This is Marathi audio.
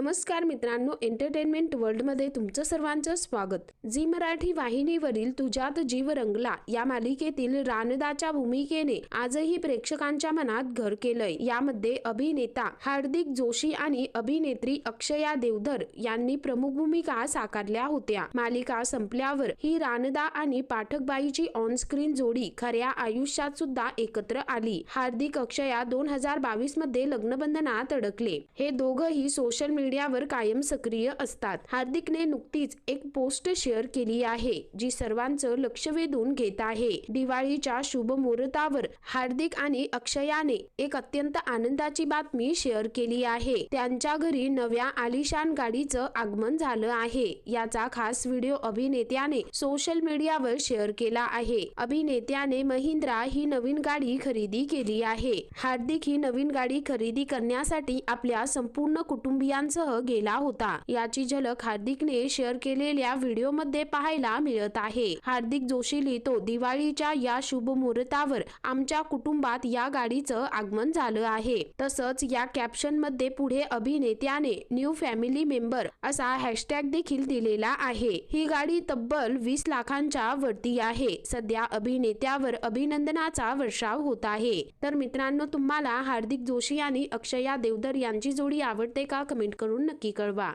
नमस्कार मित्रांनो एंटरटेनमेंट वर्ल्डमध्ये तुमचं सर्वांचं स्वागत. झी मराठी वाहिनीवरील तुझ्यात जीव रंगला या मालिकेतील रानदाच्या भूमिकेने आजही प्रेक्षकांच्या मनात घर केलंय. यामध्ये अभिनेता हार्दिक जोशी आणि अभिनेत्री अक्षया देवधर यांनी प्रमुख भूमिका साकारल्या होत्या. मालिका संपल्यावर ही रानदा आणि पाठकबाईची ऑन स्क्रीन जोडी खऱ्या आयुष्यात सुद्धा एकत्र आली. हार्दिक अक्षया दोन हजार बावीसमध्ये लग्नबंधनात अडकले. हे दोघंही सोशल मीडिया मीडियावर कायम सक्रिय असतात. हार्दिकने नुकतीच एक पोस्ट शेअर केली आहे जी सर्वांचं लक्ष वेधून घेत आहे. दिवाळीच्या शुभ मुहूर्तावर हार्दिक आणि अक्षयाने एक अत्यंत आनंदाची बातमी शेअर केली आहे. त्यांच्या घरी नव्या आलिशान गाडीचं आगमन झालं आहे. याचा खास व्हिडिओ अभिनेत्याने सोशल मीडियावर शेअर केला आहे. अभिनेत्याने महिंद्रा ही नवीन गाडी खरेदी केली आहे. हार्दिक ही नवीन गाडी खरेदी करण्यासाठी आपल्या संपूर्ण सह गेला होता. याची झलक हार्दिकने शेअर केलेल्या व्हिडिओमध्ये पाहायला मिळत आहे. हार्दिक जोशी लिहितो दिवाळीच्या या शुभ मुहूर्तावर आमच्या कुटुंबात या गाडीचं आगमन झालं आहे. तसंच या कॅप्शनमध्ये पुढे अभिनेत्याने न्यू फॅमिली मेंबर असा हॅशटॅग देखील दिलेला आहे. ही गाडी तब्बल वीस लाखांच्या वरती आहे. सध्या अभिनेत्यावर अभिनंदनाचा वर्षाव होत आहे. तर मित्रांनो तुम्हाला हार्दिक जोशी आणि अक्षया देवधर यांची जोडी आवडते का? कमेंट करून नक्की कळवा.